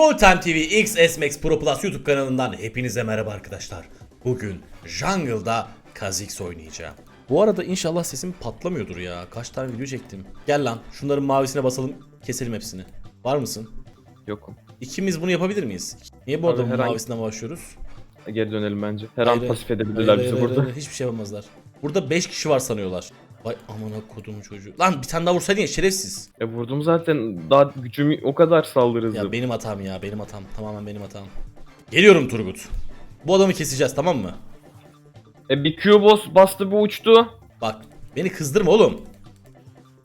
Rolltime TV X S Max Pro Plus YouTube kanalından hepinize merhaba arkadaşlar. Bugün Jungle'da Kha'Zix oynayacağım. Bu arada inşallah sesim patlamıyordur ya. Kaç tane video çektim. Gel lan şunların mavisine basalım keselim hepsini. Var mısın? Yokum. İkimiz bunu yapabilir miyiz? Niye bu adamın herhangi- mavisinden başlıyoruz? Geri dönelim bence. Her Hayır, an pasif edebilirler Hayır, bizi hayır, burada. hayır, hiçbir şey yapamazlar. Burada 5 kişi var sanıyorlar. Vay amına kodum çocuğu. Lan bir tane daha vursaydın ya şerefsiz. E vurdum zaten. Daha gücüm o kadar saldırı hızlı. Ya benim hatam ya benim hatam. Tamamen benim hatam. Geliyorum Turgut. Bu adamı keseceğiz tamam mı? E bir Q boss bastı bu uçtu. Bak beni kızdırma oğlum.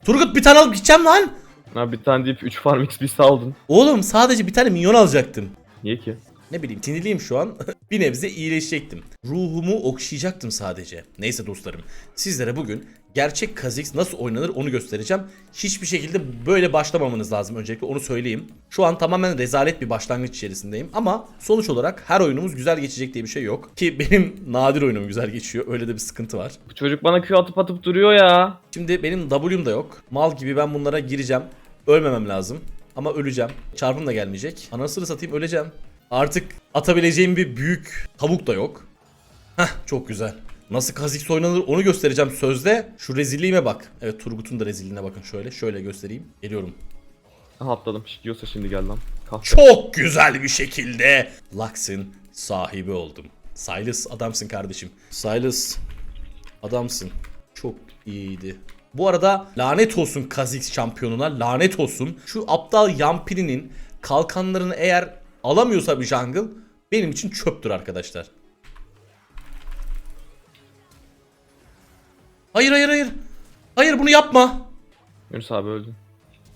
Turgut bir tane alıp gideceğim lan. Ha bir tane deyip 3 farm XP saldın. Oğlum sadece bir tane minyon alacaktım. Niye ki? Ne bileyim sinirliyim şu an. bir nebze iyileşecektim. Ruhumu okşayacaktım sadece. Neyse dostlarım. Sizlere bugün gerçek Kha'Zix nasıl oynanır onu göstereceğim. Hiçbir şekilde böyle başlamamanız lazım öncelikle onu söyleyeyim. Şu an tamamen rezalet bir başlangıç içerisindeyim. Ama sonuç olarak her oyunumuz güzel geçecek diye bir şey yok. Ki benim nadir oyunum güzel geçiyor. Öyle de bir sıkıntı var. Bu çocuk bana Q atıp atıp duruyor ya. Şimdi benim W'm da yok. Mal gibi ben bunlara gireceğim. Ölmemem lazım. Ama öleceğim. Çarpım da gelmeyecek. Anasını satayım öleceğim. Artık atabileceğim bir büyük tavuk da yok. Heh çok güzel. Nasıl Kha'Zix oynanır onu göstereceğim sözde. Şu rezilliğime bak. Evet Turgut'un da rezilliğine bakın şöyle. Şöyle göstereyim. Geliyorum. Aha atladım. Şikiyorsa şimdi gel lan. Kahve. Çok güzel bir şekilde Lux'ın sahibi oldum. Silas adamsın kardeşim. Silas adamsın. Çok iyiydi. Bu arada lanet olsun Kha'Zix şampiyonuna lanet olsun. Şu aptal Yampiri'nin kalkanlarını eğer alamıyorsa bir jungle benim için çöptür arkadaşlar. Hayır hayır hayır. Hayır bunu yapma. Yunus abi öldün.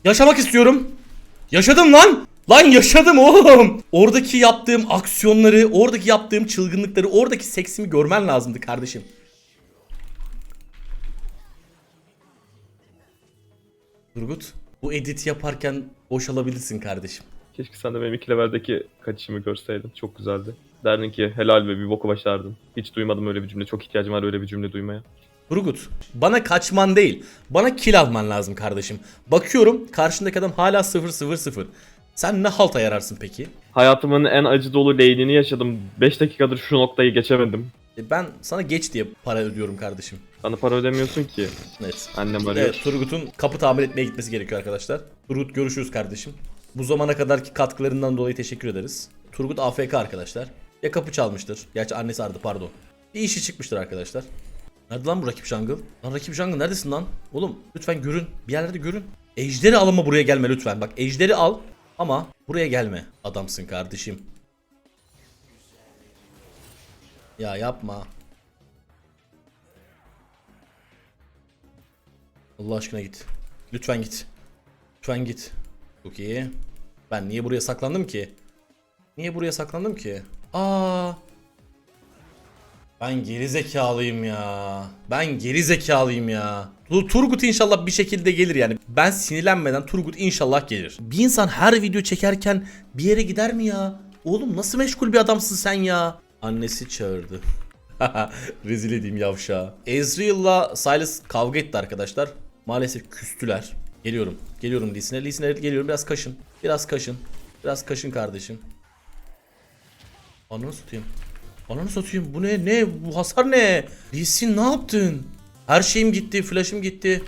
Yaşamak istiyorum. Yaşadım lan. Lan yaşadım oğlum. Oradaki yaptığım aksiyonları, oradaki yaptığım çılgınlıkları, oradaki seksimi görmen lazımdı kardeşim. Turgut, bu editi yaparken boşalabilirsin kardeşim. Keşke sen de benim 2 leveldeki kaçışımı görseydin. Çok güzeldi. Derdin ki helal be bir boku başardın. Hiç duymadım öyle bir cümle. Çok ihtiyacım var öyle bir cümle duymaya. Turgut, bana kaçman değil, bana kill alman lazım kardeşim. Bakıyorum karşındaki adam hala 0-0-0. Sen ne halta yararsın peki? Hayatımın en acı dolu lane'ini yaşadım. 5 dakikadır şu noktayı geçemedim. E, Ben sana geç diye para ödüyorum kardeşim. Bana para ödemiyorsun ki. Evet. Annem arıyor. Evet, Turgut'un kapı tamir etmeye gitmesi gerekiyor arkadaşlar. Turgut görüşürüz kardeşim. Bu zamana kadarki katkılarından dolayı teşekkür ederiz. Turgut AFK arkadaşlar. Ya kapı çalmıştır. Gerçi annesi aradı pardon. Bir işi çıkmıştır arkadaşlar. Nerede lan bu rakip jungle? Lan rakip jungle neredesin lan? Oğlum lütfen görün. Bir yerlerde görün. Ejderi al ama buraya gelme lütfen. Bak ejderi al ama buraya gelme. Adamsın kardeşim. Ya yapma. Allah aşkına git. Lütfen git. Lütfen git. Çok iyi. Ben niye buraya saklandım ki? Niye buraya saklandım ki? Aa. Ben geri zekalıyım ya. Ben geri zekalıyım ya. Tu- Turgut inşallah bir şekilde gelir yani. Ben sinirlenmeden Turgut inşallah gelir. Bir insan her video çekerken bir yere gider mi ya? Oğlum nasıl meşgul bir adamsın sen ya? Annesi çağırdı. Rezil edeyim yavşağı. Ezreal'la Silas kavga etti arkadaşlar. Maalesef küstüler. Geliyorum. Geliyorum Lee'sine. Lee'sine geliyorum. Biraz kaşın. Biraz kaşın. Biraz kaşın kardeşim. Ananı satayım. Ananı satayım. Bu ne? Ne? Bu hasar ne? Lee ne yaptın? Her şeyim gitti. Flash'ım gitti.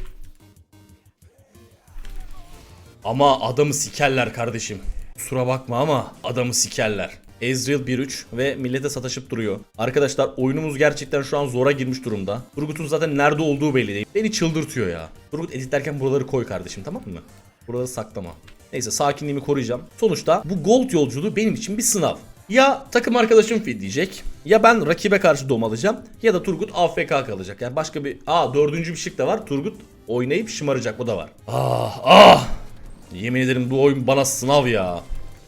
Ama adamı sikerler kardeşim. Kusura bakma ama adamı sikerler. Ezreal 1-3 ve millete sataşıp duruyor. Arkadaşlar oyunumuz gerçekten şu an zora girmiş durumda. Turgut'un zaten nerede olduğu belli değil. Beni çıldırtıyor ya. Turgut editlerken buraları koy kardeşim tamam mı? Buraları saklama. Neyse sakinliğimi koruyacağım. Sonuçta bu gold yolculuğu benim için bir sınav. Ya takım arkadaşım feed diyecek. Ya ben rakibe karşı dom alacağım. Ya da Turgut AFK kalacak. Yani başka bir... Aa dördüncü bir şık da var. Turgut oynayıp şımaracak o da var. Ah ah. Yemin ederim bu oyun bana sınav ya.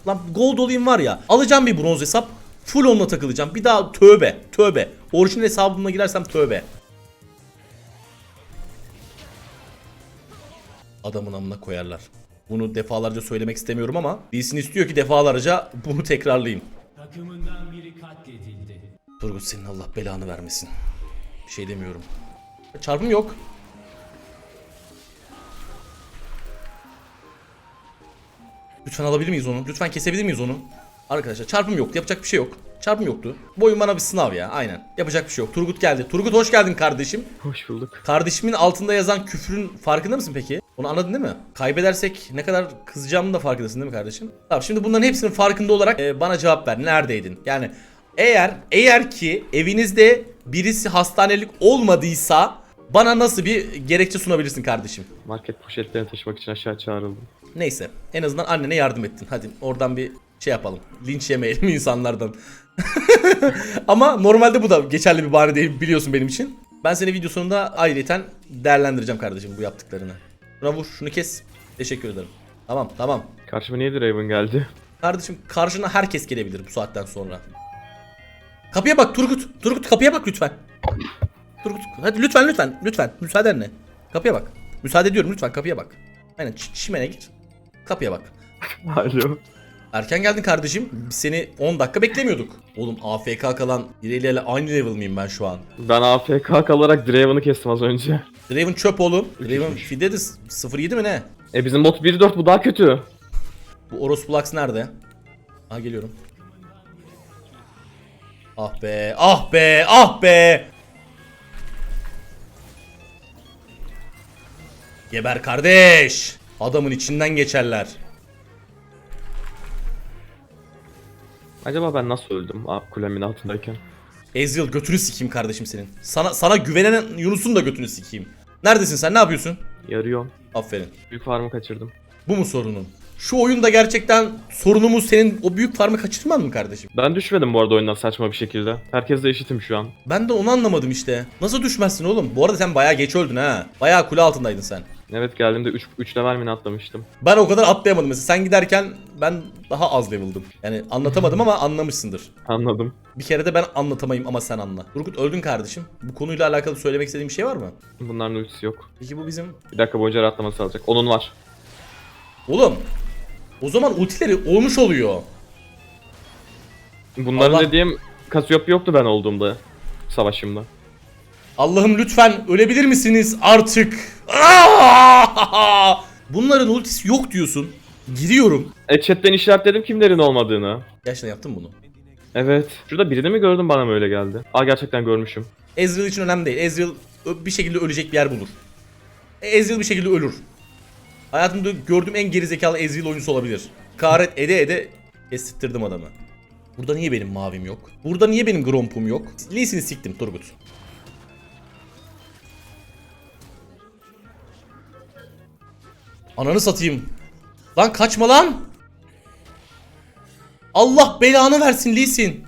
Lan gold olayım var ya. Alacağım bir bronz hesap. Full onunla takılacağım. Bir daha tövbe. Tövbe. Orijinal hesabımla girersem tövbe. Adamın amına koyarlar. Bunu defalarca söylemek istemiyorum ama Lee'sin istiyor ki defalarca bunu tekrarlayayım. Takımından biri katledildi. Turgut senin Allah belanı vermesin. Bir şey demiyorum. Çarpım yok. Lütfen alabilir miyiz onu? Lütfen kesebilir miyiz onu? Arkadaşlar çarpım yoktu. Yapacak bir şey yok. Çarpım yoktu. Bu oyun bana bir sınav ya. Aynen. Yapacak bir şey yok. Turgut geldi. Turgut hoş geldin kardeşim. Hoş bulduk. Kardeşimin altında yazan küfrün farkında mısın peki? Onu anladın değil mi? Kaybedersek ne kadar kızacağımın da farkındasın değil mi kardeşim? Tamam şimdi bunların hepsinin farkında olarak e, bana cevap ver. Neredeydin? Yani eğer eğer ki evinizde birisi hastanelik olmadıysa bana nasıl bir gerekçe sunabilirsin kardeşim? Market poşetlerini taşımak için aşağı çağrıldım. Neyse en azından annene yardım ettin. Hadi oradan bir şey yapalım. Linç yemeyelim insanlardan. Ama normalde bu da geçerli bir bahane değil biliyorsun benim için. Ben seni video sonunda ayrıyeten değerlendireceğim kardeşim bu yaptıklarını. Şuna vur şunu kes. Teşekkür ederim. Tamam tamam. Karşıma niye Draven geldi? Kardeşim karşına herkes gelebilir bu saatten sonra. Kapıya bak Turgut. Turgut kapıya bak lütfen. Turgut hadi lütfen lütfen lütfen müsaadenle. Kapıya bak. Müsaade ediyorum lütfen kapıya bak. Aynen çimene git. Kapıya bak. Alo. Erken geldin kardeşim. Biz seni 10 dakika beklemiyorduk. Oğlum AFK kalan biriyle aynı level miyim ben şu an? Ben AFK kalarak Draven'ı kestim az önce. Draven çöp oğlum. Draven fide de 07 mi ne? E bizim bot 1.4 bu daha kötü. Bu Orospulax nerede? Aha geliyorum. Ah be, ah be, ah be. Geber kardeş. Adamın içinden geçerler. Acaba ben nasıl öldüm Aa, kulemin altındayken? Ezreal götünü sikeyim kardeşim senin. Sana sana güvenen Yunus'un da götünü sikeyim. Neredesin sen? Ne yapıyorsun? Yarıyorum. Aferin. Büyük farmı kaçırdım. Bu mu sorunun? Şu oyunda gerçekten sorunumuz senin o büyük farmı kaçırman mı kardeşim? Ben düşmedim bu arada oyundan saçma bir şekilde. Herkesle eşitim şu an. Ben de onu anlamadım işte. Nasıl düşmezsin oğlum? Bu arada sen bayağı geç öldün ha. Bayağı kule altındaydın sen. Evet geldiğimde 3 3 level mi atlamıştım. Ben o kadar atlayamadım mesela. Sen giderken ben daha az level'dım. Yani anlatamadım ama anlamışsındır. Anladım. Bir kere de ben anlatamayayım ama sen anla. Turgut öldün kardeşim. Bu konuyla alakalı söylemek istediğim bir şey var mı? Bunların ultisi yok. Peki bu bizim... Bir dakika boyunca rahatlaması alacak. Onun var. Oğlum. O zaman ultileri olmuş oluyor. Bunların Allah- dediğim Cassiopeia yoktu ben olduğumda. Savaşımda. Allah'ım lütfen ölebilir misiniz artık? Bunların ultisi yok diyorsun. Giriyorum. E chatten işaretledim kimlerin olmadığını. Gerçekten yaptın bunu. Evet. Şurada birini mi gördüm bana mı öyle geldi? Aa gerçekten görmüşüm. Ezreal için önemli değil. Ezreal bir şekilde ölecek bir yer bulur. E, Ezreal bir şekilde ölür. Hayatımda gördüğüm en gerizekalı Ezreal oyuncusu olabilir. Karet ede ede kestirttirdim adamı. Burada niye benim mavim yok? Burada niye benim Gromp'um yok? Lee'sini siktim Turgut. Ananı satayım. Lan kaçma lan. Allah belanı versin Lee Sin.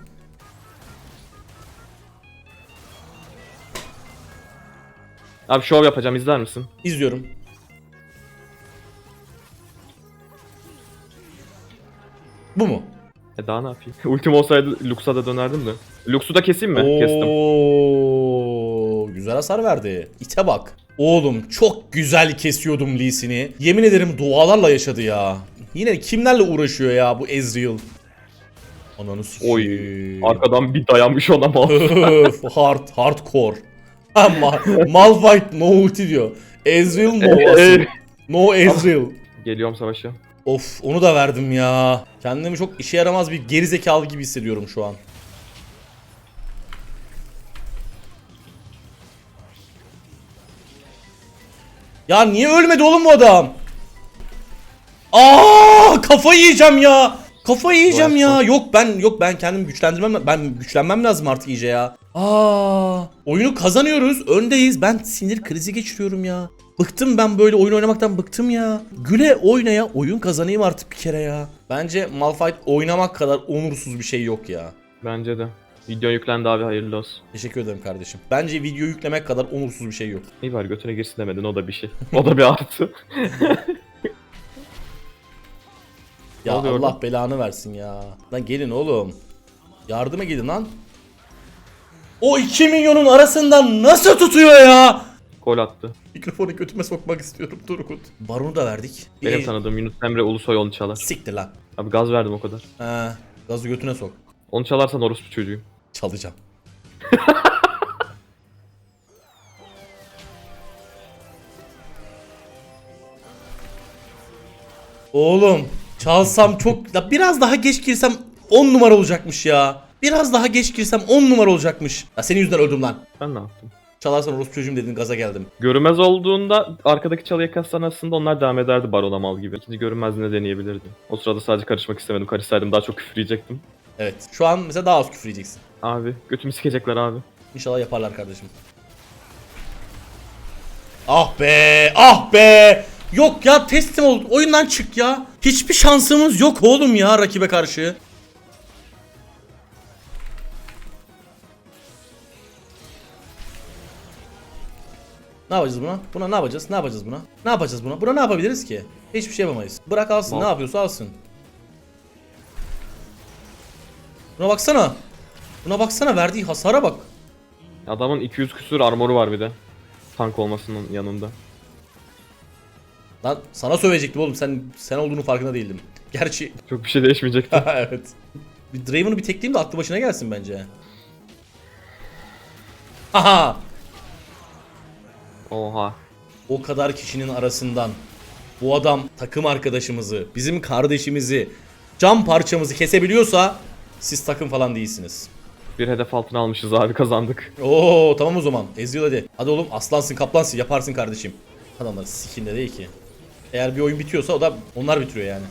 Abi şov yapacağım izler misin? İzliyorum. Bu mu? E daha ne yapayım? Ultim olsaydı Lux'a da dönerdim de. Lux'u da keseyim mi? Kestim. Oo, güzel hasar verdi. İte bak. Oğlum çok güzel kesiyordum Lee'sini. Yemin ederim dualarla yaşadı ya. Yine kimlerle uğraşıyor ya bu Ezreal? Ananı Oy. sikeyim. Arkadan bir dayanmış ona mal. Öf, hard, hardcore. Ama Malphite no ulti diyor. Ezreal no asıl. No Ezreal. Geliyorum savaşa. Of onu da verdim ya. Kendimi çok işe yaramaz bir geri zekalı gibi hissediyorum şu an. Ya niye ölmedi oğlum bu adam? Aa kafayı yiyeceğim ya. Kafayı yiyeceğim ya. Yok ben yok ben kendimi güçlendirmem ben güçlenmem lazım artık iyice ya. Aa oyunu kazanıyoruz. Öndeyiz. Ben sinir krizi geçiriyorum ya. Bıktım ben böyle oyun oynamaktan bıktım ya. Güle oynaya oyun kazanayım artık bir kere ya. Bence Malphite oynamak kadar onursuz bir şey yok ya. Bence de. Video yüklendi abi hayırlı olsun. Teşekkür ederim kardeşim. Bence video yüklemek kadar onursuz bir şey yok. İyi var götüne girsin demedin o da bir şey. O da bir artı. Ya Allah orada? belanı versin ya. Lan gelin oğlum. Yardıma gidin lan. O 2 milyonun arasından nasıl tutuyor ya? Gol attı. Mikrofonu götüme sokmak istiyorum Turgut. Baronu da verdik. Benim el- tanıdığım Yunus Emre Ulusoy onu çalar. Siktir lan. Abi gaz verdim o kadar. He, gazı götüne sok. Onu çalarsan orospu çocuğuyum. Çalacağım. Oğlum Çalsam çok... Ya biraz daha geç girsem 10 numara olacakmış ya. Biraz daha geç girsem 10 numara olacakmış. Ya senin yüzünden öldüm lan. Ben ne yaptım? Çalarsan orospu çocuğum dedin gaza geldim. Görünmez olduğunda arkadaki çalıya kassan aslında onlar devam ederdi barona mal gibi. İkinci görünmezliğine deneyebilirdim. O sırada sadece karışmak istemedim. Karışsaydım daha çok küfür yiyecektim. Evet. Şu an mesela daha az küfür yiyeceksin. Abi götümü sikecekler abi. İnşallah yaparlar kardeşim. Ah be, ah be. Yok ya teslim olduk. Oyundan çık ya. Hiçbir şansımız yok oğlum ya rakibe karşı. Ne yapacağız buna? Buna ne yapacağız? Ne yapacağız buna? Ne yapacağız buna? Buna ne yapabiliriz ki? Hiçbir şey yapamayız. Bırak alsın. Mal. Ne yapıyorsa alsın. Buna baksana. Buna baksana verdiği hasara bak. Adamın 200 küsür armoru var bir de. Tank olmasının yanında. Lan sana söyleyecektim oğlum sen sen olduğunu farkında değildim. Gerçi Çok bir şey değişmeyecekti. evet. Bir Draven'ı bir tekleyeyim de aklı başına gelsin bence. Aha! Oha. O kadar kişinin arasından bu adam takım arkadaşımızı, bizim kardeşimizi, cam parçamızı kesebiliyorsa siz takım falan değilsiniz. Bir hedef altına almışız abi kazandık. Oo tamam o zaman. Ezreal hadi. Hadi oğlum aslansın kaplansın yaparsın kardeşim. Adamlar sikinde değil ki. Eğer bir oyun bitiyorsa o da onlar bitiriyor yani.